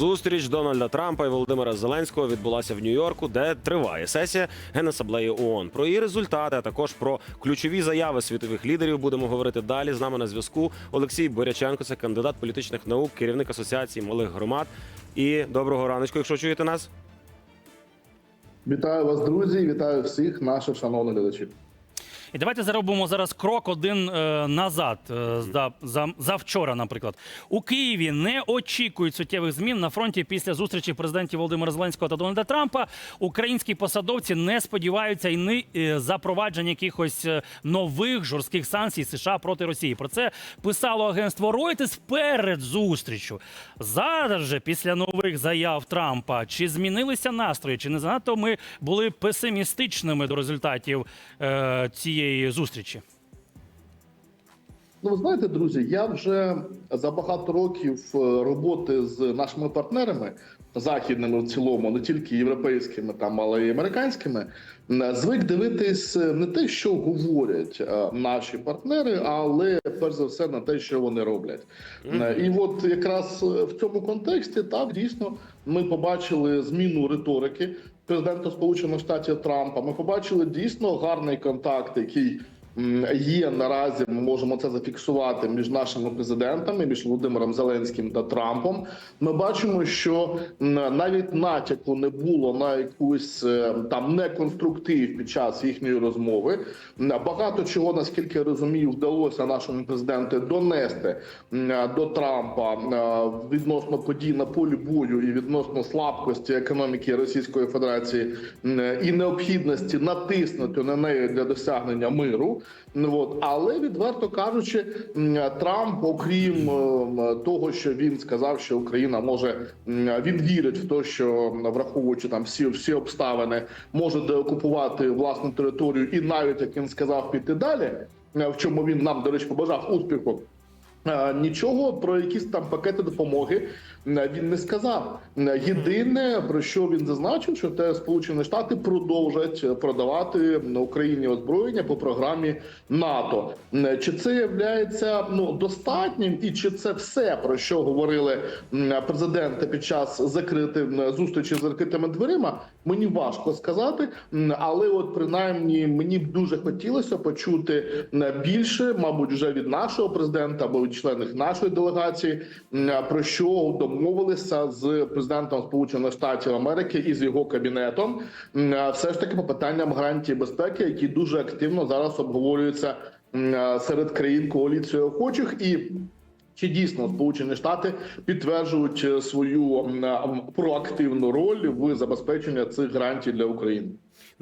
Зустріч Дональда Трампа і Володимира Зеленського відбулася в Нью-Йорку, де триває сесія Генасаблеї ООН. Про її результати, а також про ключові заяви світових лідерів будемо говорити далі. З нами на зв'язку Олексій Боряченко, це кандидат політичних наук, керівник асоціації малих громад. І доброго раночку, якщо чуєте нас. Вітаю вас, друзі! Вітаю всіх наших шановних глядачів. І давайте заробимо зараз крок один е, назад. Е, за, за, за вчора, наприклад, у Києві не очікують суттєвих змін на фронті після зустрічі президентів Володимира Зеленського та Дональда Трампа. Українські посадовці не сподіваються і не е, запровадження якихось нових жорстких санкцій США проти Росії. Про це писало агентство Reuters перед зустрічю. Зараз же, після нових заяв Трампа, чи змінилися настрої, чи не занадто ми були песимістичними до результатів е, цієї зустрічі? Ну, ви знаєте, друзі, я вже за багато років е, роботи з нашими партнерами західними в цілому, не тільки європейськими, там але й американськими, звик дивитись не те, що говорять е, наші партнери, але перш за все на те, що вони роблять. Е, І от якраз е, в цьому контексті так дійсно ми побачили зміну риторики президента Сполучених Штатів Трампа. Ми побачили дійсно гарний контакт, який є наразі. Ми можемо це зафіксувати між нашими президентами, між Володимиром Зеленським та Трампом. Ми бачимо, що навіть натяку не було на якусь е, там неконструктив під час їхньої розмови. Багато чого, наскільки я розумію, вдалося нашому президенту донести до Трампа е, відносно подій на полі бою і відносно слабкості економіки Російської Федерації і необхідності натиснути на неї для досягнення миру. Ну, От. Але відверто кажучи, Трамп, окрім того, що він сказав, що Україна може він вірить в те, що враховуючи там всі, всі обставини, може деокупувати власну територію, і навіть як він сказав, піти далі, в чому він нам, до речі, побажав успіху. Е, Нічого про якісь там пакети допомоги е, він не сказав. Е, Єдине про що він зазначив, що те Сполучені Штати продовжать продавати Україні озброєння по програмі НАТО. Чи це є ну достатнім, і чи це все про що говорили президенти під час закритих зустрічі з закритими дверима? Мені важко сказати, але от принаймні мені б дуже хотілося почути більше, мабуть, вже від нашого президента або членів нашої делегації, про що домовилися з президентом Сполучених Штатів Америки і з його кабінетом. Все ж таки по питанням гарантії безпеки, які дуже активно зараз обговорюються серед країн коаліції охочих і. Чи дійсно Сполучені Штати підтверджують е, свою проактивну роль в забезпеченні цих гарантій для України?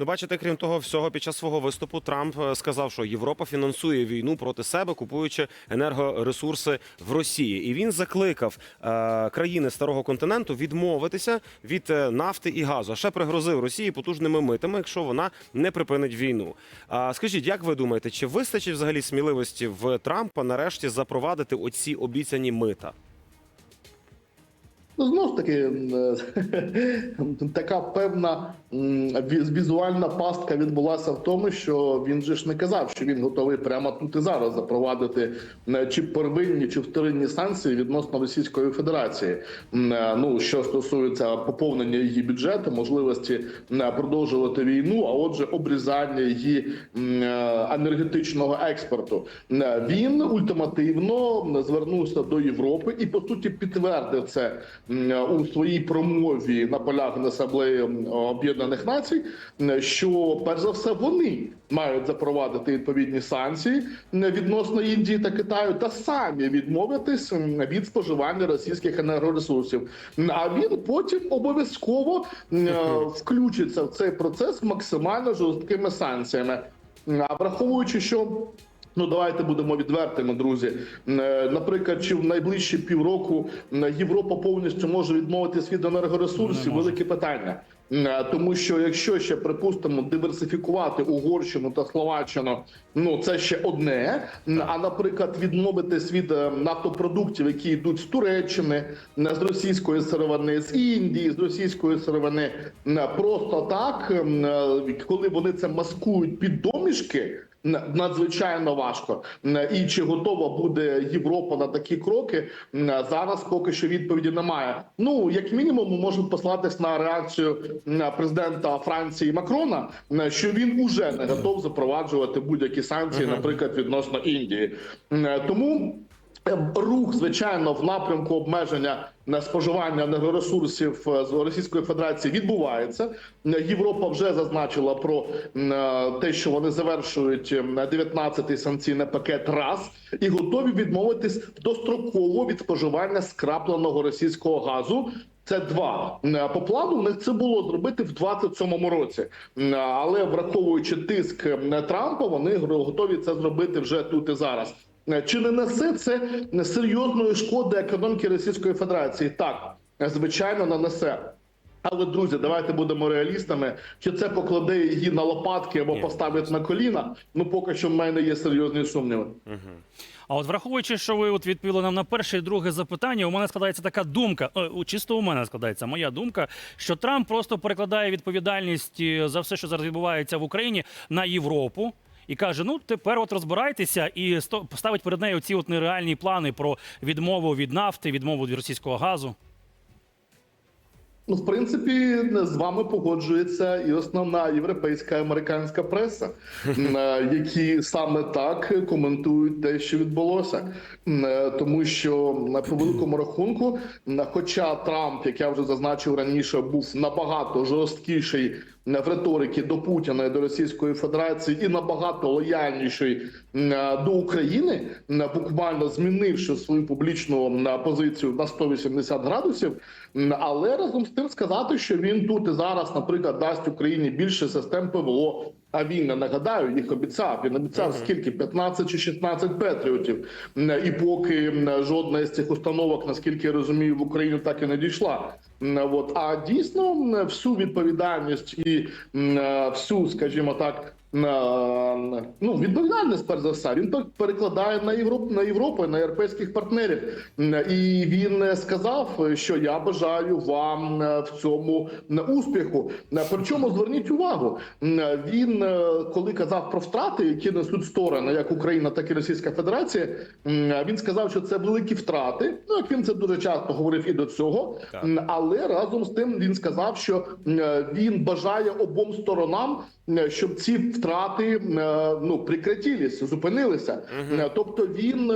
Ну, бачите, крім того всього, під час свого виступу Трамп е, сказав, що Європа фінансує війну проти себе, купуючи енергоресурси в Росії. І він закликав е, країни старого континенту відмовитися від е, нафти і газу. А ще пригрозив Росії потужними митами, якщо вона не припинить війну. А скажіть, як ви думаєте, чи вистачить взагалі сміливості в Трампа нарешті запровадити оці обіцяні мита? Ну, знову ж таки, е, така певна візуальна пастка відбулася в тому, що він же ж не казав, що він готовий прямо тут і зараз запровадити е, чи первинні, чи вторинні санкції відносно Російської Федерації. Е, Ну що стосується поповнення її бюджету, можливості продовжувати війну, а отже, обрізання її енергетичного експорту. Він ультимативно звернувся до Європи і по суті підтвердив це у своїй промові на полях Асамблеї Об'єднаних Націй, що перш за все вони мають запровадити відповідні санкції відносно Індії та Китаю, та самі відмовитись від споживання російських енергоресурсів. А він потім обов'язково включиться в цей процес максимально жорсткими санкціями. А враховуючи, що Ну, давайте будемо відвертими, друзі. Е, Наприклад, чи в найближчі півроку Європа повністю може відмовитись від енергоресурсів? Велике питання. Е, Тому що якщо ще припустимо диверсифікувати Угорщину та Словаччину, ну це ще одне. А наприклад, відмовитись від е, нафтопродуктів, які йдуть з Туреччини, е, з російської сировини, з Індії, з російської сировини, просто так, коли вони це маскують під домішки. Надзвичайно важко. І чи готова буде Європа на такі кроки? Зараз поки що відповіді немає. Ну як мінімум, ми можемо послатись на реакцію президента Франції Макрона, що він уже не готов запроваджувати будь-які санкції, наприклад, відносно Індії. Тому. Е, Рух, звичайно, в напрямку обмеження на споживання енергоресурсів е, з Російської Федерації відбувається. Е, Європа вже зазначила про е, те, що вони завершують ем, 19-й санкційний пакет раз і готові відмовитись достроково від споживання скрапленого російського газу. Це два по плану. В них це було зробити в 27-му році, але враховуючи тиск Трампа, вони готові це зробити вже тут і зараз. Е, Чи не несе це серйозної шкоди економіки Російської Федерації? Так, е, звичайно, нанесе. Але друзі, давайте будемо реалістами. Чи це покладе її на лопатки або поставить на коліна? Ну поки що в мене є серйозні сумніви. А от враховуючи, що ви от відповіли нам на перше і друге запитання, у мене складається така думка, е, у- чисто у мене складається моя думка, що Трамп просто перекладає відповідальність за все, що зараз відбувається в Україні, на Європу. І каже: ну тепер от розбирайтеся і сто- ставить перед нею ці от нереальні плани про відмову від нафти, відмову від російського газу. Ну, в принципі, з вами погоджується і основна європейська американська преса, е, які саме так коментують те, що відбулося. Е, Тому що на по великому рахунку, хоча Трамп, як я вже зазначив раніше, був набагато жорсткіший в риторики до Путіна і до Російської Федерації і набагато лояльніший е, до України, буквально змінивши свою публічну позицію на 180 градусів. Але разом з тим сказати, що він тут і зараз, наприклад, дасть Україні більше систем ПВО. А він не нагадаю, їх обіцяв. Він обіцяв скільки 15 чи 16 петріотів. І поки жодна з цих установок, наскільки я розумію, в Україну так і не дійшла. От а дійсно всю відповідальність і всю, скажімо так. На ну відповідальність перш за все він пер- перекладає на Європу на Європу, на європейських партнерів. І він е, сказав, що я бажаю вам е, в цьому е, успіху. Причому зверніть увагу, він коли казав про втрати, які несуть сторони, як Україна, так і Російська Федерація. Він сказав, що це великі втрати. Ну як він це дуже часто говорив і до цього, Так. Але разом з тим він сказав, що він бажає обом сторонам, щоб ці втрати ну прекратились, зупинилися. М, Тобто він.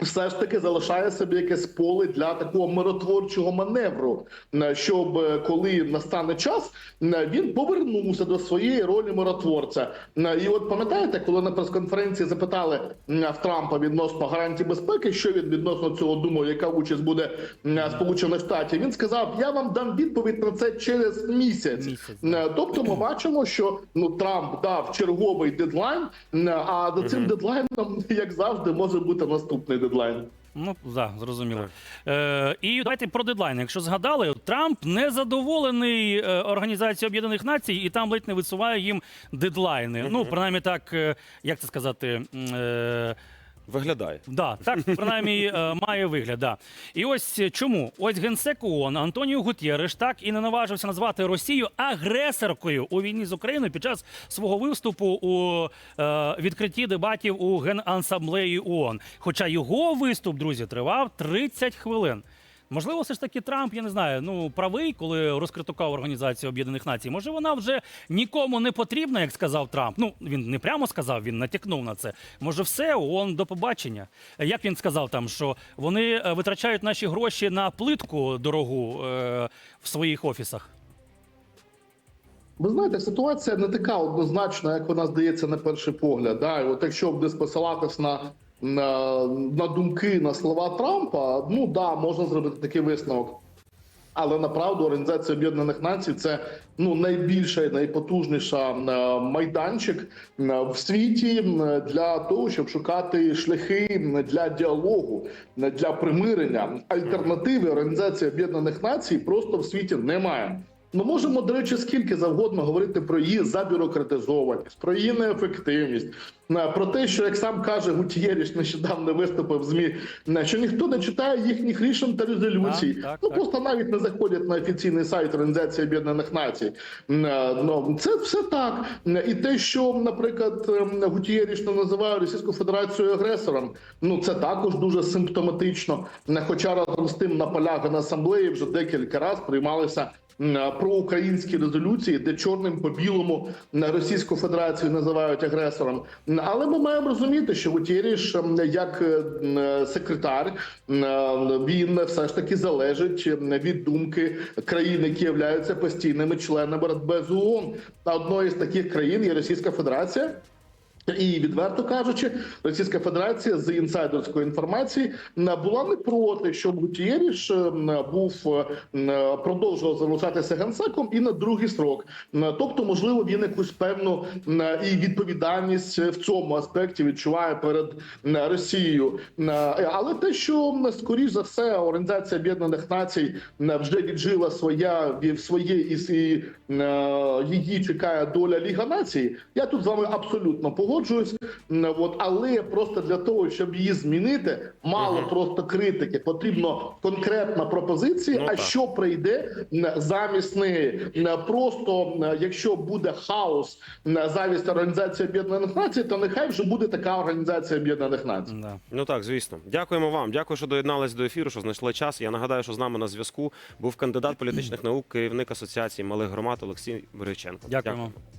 Все ж таки залишає собі якесь поле для такого миротворчого маневру, е, щоб е, коли настане час, е, він повернувся до своєї ролі миротворця. І от пам'ятаєте, коли на прес-конференції запитали в Трампа відносно гарантій безпеки, що він відносно цього думав, яка участь буде Сполучених Штатів, він сказав: Я вам дам відповідь на це через місяць. Місяць, Тобто, ми бачимо, що ну Трамп дав черговий дедлайн, а до цим дедлайном, як завжди, може бути наступний дедлайн. Ну да, зрозуміло. Е, і давайте про дедлайни. Якщо згадали, Трамп не задоволений е, Організацією Об'єднаних Націй, і там ледь не висуває їм дедлайни. Ну, принаймні, так, е, як це сказати. Е, Виглядає. Да, так принаймні е, має вигляд. Да. І ось чому ось генсек ООН Антоніо Гутєреш так і не наважився назвати Росію агресоркою у війні з Україною під час свого виступу у е, відкритті дебатів у генансамблеї ООН. Хоча його виступ, друзі, тривав 30 хвилин. Можливо, все ж таки Трамп, я не знаю, ну правий, коли розкритикував Організацію Об'єднаних Націй. Може, вона вже нікому не потрібна, як сказав Трамп. Ну він не прямо сказав, він натякнув на це. Може, все ООН до побачення. Як він сказав там, що вони е, витрачають наші гроші на плитку дорогу е, в своїх офісах. Ви знаєте, ситуація не така однозначна, як вона здається на перший погляд. Да? От якщо десь посилатись на, на, на думки, на слова Трампа, ну да, можна зробити такий висновок. Але направду Організація Об'єднаних Націй це ну найбільша і найпотужніша е, майданчик е, в світі е, для того, щоб шукати шляхи для діалогу, для примирення. Альтернативи Організації Об'єднаних Націй просто в світі немає. Ми можемо, до речі, скільки завгодно говорити про її забюрократизованість, про її неефективність, е, про те, що як сам каже Гутієріш, нещодавно виступив в змі, е, що ніхто не читає їхніх рішень та резолюцій. Так, так, ну так. просто навіть не заходять на офіційний сайт Організації Об'єднаних Націй. Е, Ну це все так. І те, що, наприклад, Гутієріш не називає Російську Федерацію агресором, ну це також дуже симптоматично. Хоча разом з тим на полях на асамблеї вже декілька разів приймалися проукраїнські резолюції, де чорним по білому Російську Федерацію називають агресором. Але ми маємо розуміти, що Гутєріш, як е, секретар, він все ж таки залежить від думки країн, які являються постійними членами Радбезу ООН. Одною з таких країн є Російська Федерація. І відверто кажучи, Російська Федерація з інсайдерської інформації була не проти, щоб Гутієріш м, був продовжував залишатися генсеком і на другий строк. М, Тобто, можливо, він якусь певну і відповідальність в цьому аспекті відчуває перед Росією. Але те, що скоріш за все Організація Об'єднаних Націй вже віджила своя своє і, її чекає доля Ліга Націй. Я тут з вами абсолютно погоджуюсь. М, От, але просто для того, щоб її змінити, мало просто критики. Потрібно конкретна пропозиція. Ну, а так. що прийде замість неї? Просто якщо буде хаос замість організації Об'єднаних Націй, то нехай вже буде така організація Об'єднаних Націй. Да. Ну так, звісно. Дякуємо вам. Дякую, що доєднались до ефіру, що знайшли час. Я нагадаю, що з нами на зв'язку був кандидат політичних наук, керівник асоціації малих громад Олексій Бориченко. Дякуємо. Дякую.